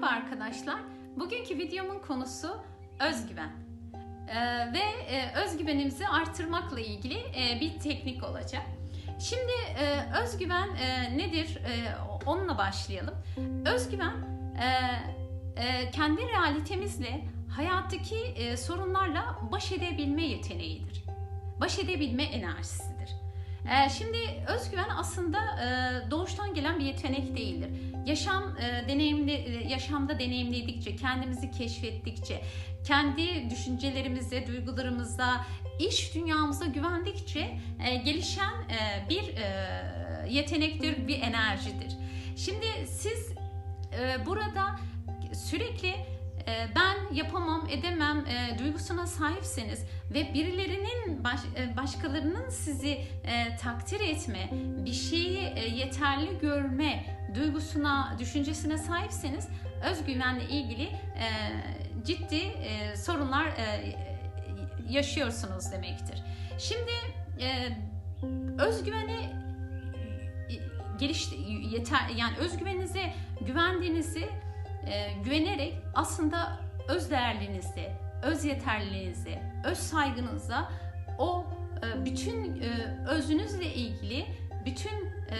Merhaba arkadaşlar. Bugünkü videomun konusu özgüven. Ee, ve e, özgüvenimizi artırmakla ilgili e, bir teknik olacak. Şimdi e, özgüven e, nedir? E, onunla başlayalım. Özgüven e, e, kendi realitemizle hayattaki e, sorunlarla baş edebilme yeteneğidir. Baş edebilme enerjisidir. E, şimdi özgüven aslında e, doğuştan gelen bir yetenek değildir. Yaşam e, deneyimli e, yaşamda deneyimledikçe, kendimizi keşfettikçe, kendi düşüncelerimize, duygularımıza, iş dünyamıza güvendikçe gelişen bir yetenektir, bir enerjidir. Şimdi siz burada sürekli ben yapamam, edemem e, duygusuna sahipseniz ve birilerinin e, başkalarının sizi e, takdir etme, bir şeyi yeterli görme duygusuna, düşüncesine sahipseniz özgüvenle ilgili ciddi sorunlar yaşıyorsunuz demektir. Şimdi özgüveni geliş yeter yani özgüveninize güvendiğinizi e, güvenerek aslında öz değerlinizi, öz yeterliliğinizi, öz saygınıza o e, bütün e, özünüzle ilgili bütün e,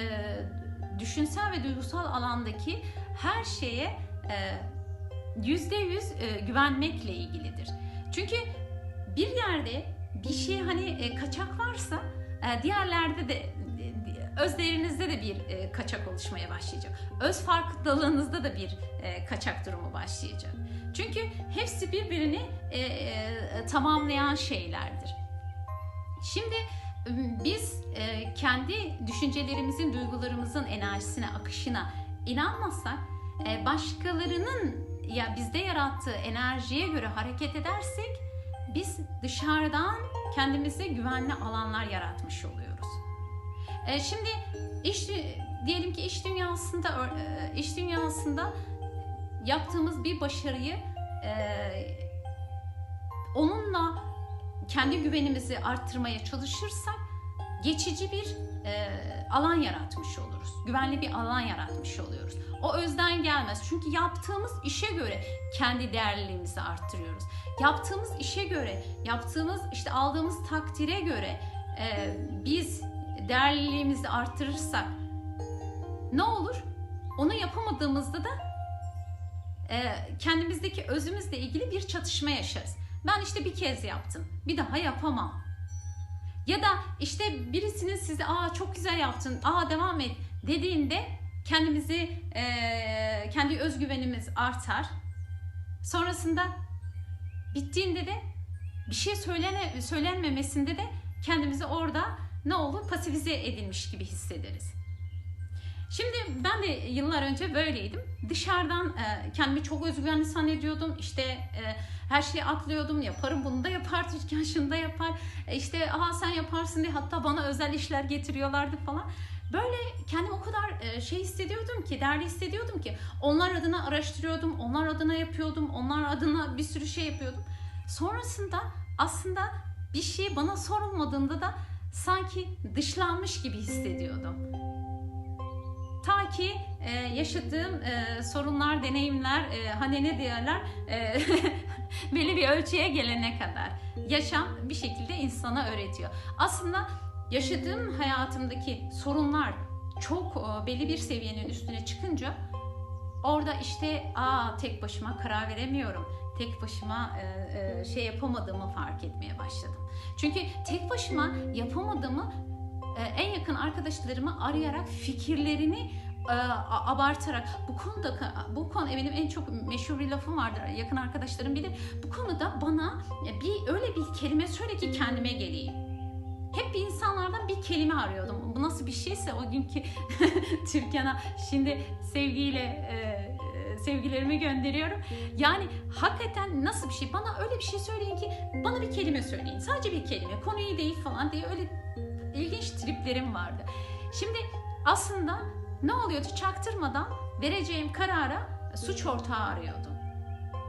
düşünsel ve duygusal alandaki her şeye e, yüzde yüz e, güvenmekle ilgilidir. Çünkü bir yerde bir şey hani e, kaçak varsa diğerlerde de öz değerinizde de bir e, kaçak oluşmaya başlayacak. Öz farkındalığınızda da bir e, kaçak durumu başlayacak. Çünkü hepsi birbirini e, e, tamamlayan şeylerdir. Şimdi biz e, kendi düşüncelerimizin, duygularımızın enerjisine, akışına inanmazsak e, başkalarının ya bizde yarattığı enerjiye göre hareket edersek biz dışarıdan kendimize güvenli alanlar yaratmış oluyoruz. E, şimdi iş diyelim ki iş dünyasında e, iş dünyasında yaptığımız bir başarıyı e, onunla kendi güvenimizi arttırmaya çalışırsak geçici bir e, alan yaratmış oluruz. Güvenli bir alan yaratmış oluyoruz. O özden gelmez. Çünkü yaptığımız işe göre kendi değerliliğimizi arttırıyoruz. Yaptığımız işe göre, yaptığımız işte aldığımız takdire göre e, biz değerliliğimizi arttırırsak ne olur? Onu yapamadığımızda da e, kendimizdeki özümüzle ilgili bir çatışma yaşarız. Ben işte bir kez yaptım. Bir daha yapamam. Ya da işte birisinin size aa çok güzel yaptın, aa devam et dediğinde kendimizi e, kendi özgüvenimiz artar. Sonrasında bittiğinde de bir şey söylene, söylenmemesinde de kendimizi orada ne olur pasifize edilmiş gibi hissederiz. Şimdi ben de yıllar önce böyleydim. Dışarıdan e, kendimi çok özgüvenli zannediyordum. İşte e, her şeyi atlıyordum. Yaparım bunu da yapar. Türkan şunu da yapar. E, işte aha sen yaparsın diye hatta bana özel işler getiriyorlardı falan. Böyle kendim o kadar e, şey hissediyordum ki, değerli hissediyordum ki onlar adına araştırıyordum, onlar adına yapıyordum, onlar adına bir sürü şey yapıyordum. Sonrasında aslında bir şey bana sorulmadığında da sanki dışlanmış gibi hissediyordum. Ta ki e, yaşadığım e, sorunlar, deneyimler, e, hani ne diyorlar, e, belli bir ölçüye gelene kadar yaşam bir şekilde insana öğretiyor. Aslında yaşadığım hayatımdaki sorunlar çok e, belli bir seviyenin üstüne çıkınca orada işte aa tek başıma karar veremiyorum. Tek başıma e, e, şey yapamadığımı fark etmeye başladım. Çünkü tek başıma yapamadığımı e, en yakın arkadaşlarımı arayarak fikirlerini abartarak bu konuda bu konu benim en çok meşhur bir lafım vardır yakın arkadaşlarım bilir. Bu konuda bana bir öyle bir kelime söyle ki kendime geleyim. Hep insanlardan bir kelime arıyordum. Bu nasıl bir şeyse o günkü Türkan'a şimdi sevgiyle e, sevgilerimi gönderiyorum. Yani hakikaten nasıl bir şey? Bana öyle bir şey söyleyin ki bana bir kelime söyleyin. Sadece bir kelime. Konuyu değil falan diye öyle ilginç triplerim vardı. Şimdi aslında ne oluyordu? Çaktırmadan vereceğim karara suç ortağı arıyordum.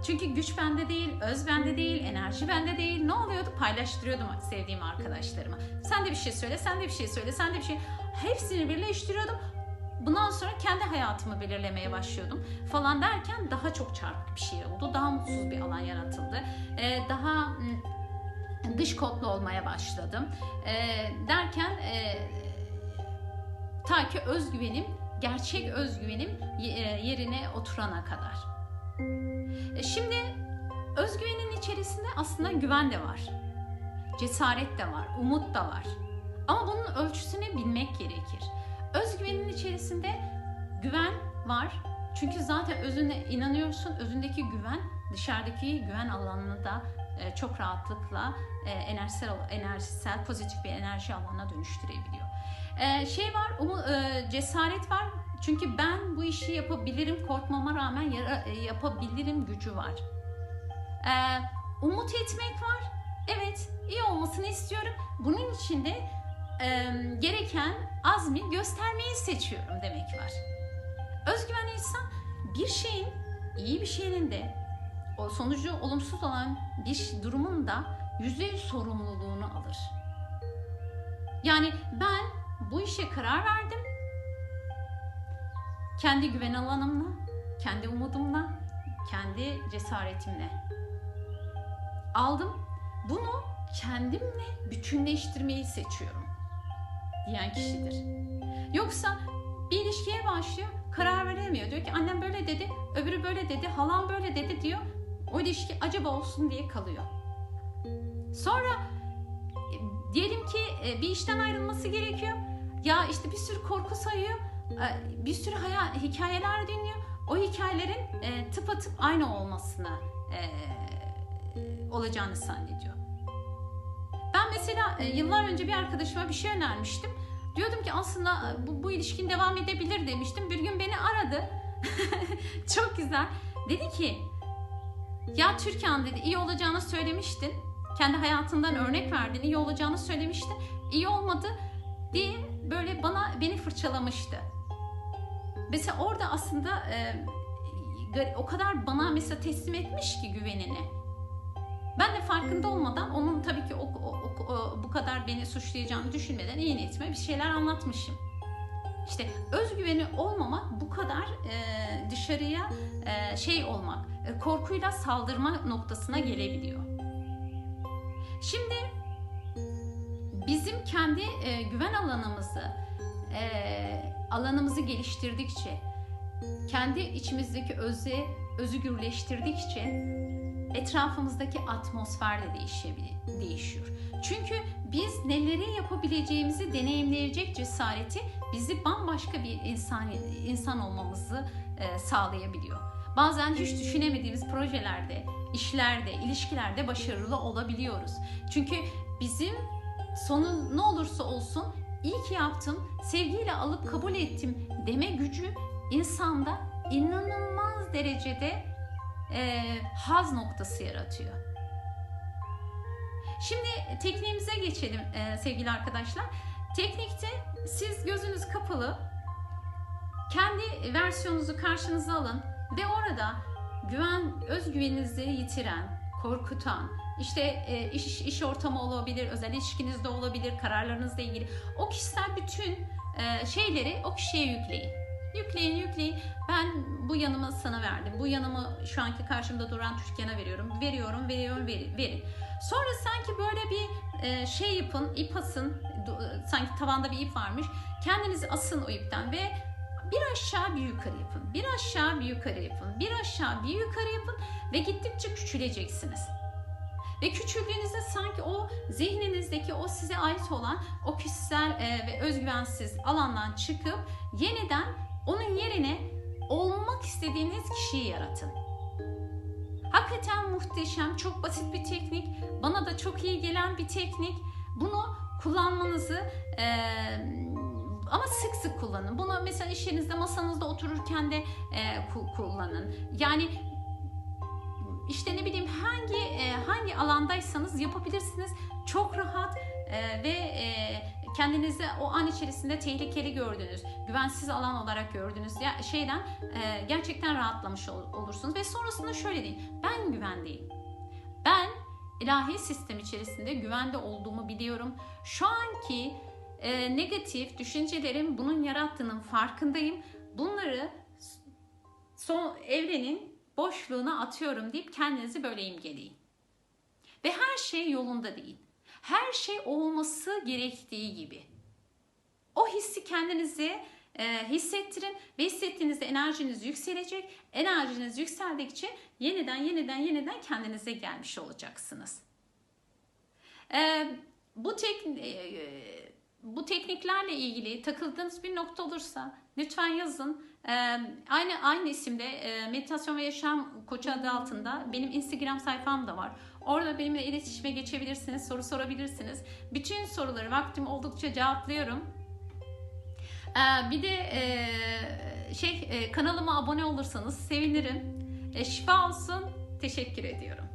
Çünkü güç bende değil, öz bende değil, enerji bende değil. Ne oluyordu? Paylaştırıyordum sevdiğim arkadaşlarıma. Sen de bir şey söyle, sen de bir şey söyle, sen de bir şey. Hepsini birleştiriyordum. Bundan sonra kendi hayatımı belirlemeye başlıyordum falan derken daha çok çarpık bir şey oldu. Daha mutsuz bir alan yaratıldı. Ee, daha mm, dış kodlu olmaya başladım. Ee, derken e, ta ki özgüvenim, gerçek özgüvenim e, yerine oturana kadar. E, Şimdi özgüvenin içerisinde aslında güven de var. Cesaret de var, umut da var. Ama bunun ölçüsünü bilmek gerekir. Özgüvenin içerisinde güven var. Çünkü zaten özüne inanıyorsun. Özündeki güven dışarıdaki güven alanını da e, çok rahatlıkla e, enerjisel enerjisel pozitif bir enerji alanına dönüştürebiliyor. E, şey var, umu- cesaret var. Çünkü ben bu işi yapabilirim, korkmama rağmen yapabilirim gücü var. Umut etmek var. Evet, iyi olmasını istiyorum. Bunun için de e, gereken azmi göstermeyi seçiyorum demek var. Özgüven insan bir şeyin, iyi bir şeyin de o sonucu olumsuz olan bir durumun da yüzde yüz sorumluluğunu alır. Yani ben bu işe karar verdim. Kendi güven alanımla, kendi umudumla, kendi cesaretimle aldım. Bunu kendimle bütünleştirmeyi seçiyorum diyen kişidir. Yoksa bir ilişkiye başlıyor, karar veremiyor. Diyor ki annem böyle dedi, öbürü böyle dedi, halam böyle dedi diyor. O ilişki acaba olsun diye kalıyor. Sonra e, diyelim ki e, bir işten ayrılması gerekiyor. Ya işte bir sürü korku sayıyor, e, bir sürü hayal, hikayeler dinliyor. O hikayelerin tıpatıp aynı olmasına olacağını zannediyor. Mesela e, yıllar önce bir arkadaşıma bir şey önermiştim. Diyordum ki aslında e, bu, bu ilişkin devam edebilir demiştim. Bir gün beni aradı. Çok güzel. Dedi ki ya Türkan dedi iyi olacağını söylemiştin. Kendi hayatından örnek verdin. iyi olacağını söylemiştin. İyi olmadı diye böyle bana beni fırçalamıştı. Mesela orada aslında e, o kadar bana mesela teslim etmiş ki güvenini. Ben de farkında olmadan onun tabii ki o, o- o- bu kadar beni suçlayacağını düşünmeden iyi niyetime bir şeyler anlatmışım. İşte özgüveni olmamak bu kadar e, dışarıya e, şey olmak, e, korkuyla saldırma noktasına gelebiliyor. Şimdi bizim kendi e, güven alanımızı e, alanımızı geliştirdikçe, kendi içimizdeki özü özgürleştirdikçe etrafımızdaki atmosfer de değişiyor. Çünkü biz neleri yapabileceğimizi deneyimleyecek cesareti bizi bambaşka bir insan insan olmamızı e, sağlayabiliyor. Bazen hiç düşünemediğimiz projelerde, işlerde, ilişkilerde başarılı olabiliyoruz. Çünkü bizim sonu ne olursa olsun iyi ki yaptım, sevgiyle alıp kabul ettim deme gücü insanda inanılmaz derecede e, haz noktası yaratıyor. Şimdi tekniğimize geçelim e, sevgili arkadaşlar. Teknikte siz gözünüz kapalı, kendi versiyonunuzu karşınıza alın ve orada güven, özgüveninizi yitiren, korkutan, işte e, iş, iş ortamı olabilir, özel ilişkinizde olabilir, kararlarınızla ilgili o kişisel bütün e, şeyleri o kişiye yükleyin. Yükleyin, yükleyin. Ben bu yanımı sana verdim. Bu yanımı şu anki karşımda duran Türkan'a veriyorum. Veriyorum, veriyorum, verin. verin. Sonra sanki böyle bir e, şey yapın, ip asın. Du- Sanki tavanda bir ip varmış. Kendinizi asın o ipten ve bir aşağı bir yukarı yapın. Bir aşağı bir yukarı yapın. Bir aşağı bir yukarı yapın ve gittikçe küçüleceksiniz. Ve küçüldüğünüzde sanki o zihninizdeki o size ait olan o kişisel e, ve özgüvensiz alandan çıkıp yeniden onun yerine olmak istediğiniz kişiyi yaratın. Hakikaten muhteşem, çok basit bir teknik. Bana da çok iyi gelen bir teknik. Bunu kullanmanızı e, ama sık sık kullanın. Bunu mesela iş yerinizde, masanızda otururken de e, ku- kullanın. Yani işte ne bileyim hangi e, hangi alandaysanız yapabilirsiniz. Çok rahat e, ve e, kendinizi o an içerisinde tehlikeli gördüğünüz, güvensiz alan olarak gördüğünüz ya, şeyden e, gerçekten rahatlamış ol- olursunuz. Ve sonrasında şöyle deyin, ben güvendeyim. Ben ilahi sistem içerisinde güvende olduğumu biliyorum. Şu anki e, negatif düşüncelerim bunun yarattığının farkındayım. Bunları son evrenin boşluğuna atıyorum deyip kendinizi böyle imgeleyin. Ve her şey yolunda değil. Her şey olması gerektiği gibi. O hissi kendinize e, hissettirin ve hissettiğinizde enerjiniz yükselecek. Enerjiniz yükseldikçe yeniden yeniden yeniden kendinize gelmiş olacaksınız. E, bu tek e, bu tekniklerle ilgili takıldığınız bir nokta olursa lütfen yazın. E, aynı aynı isimde e, meditasyon ve yaşam koçu adı altında benim Instagram sayfam da var. Orada benimle iletişime geçebilirsiniz, soru sorabilirsiniz. Bütün soruları vaktim oldukça cevaplıyorum. Ee, bir de e, şey e, kanalıma abone olursanız sevinirim. E, şifa olsun. Teşekkür ediyorum.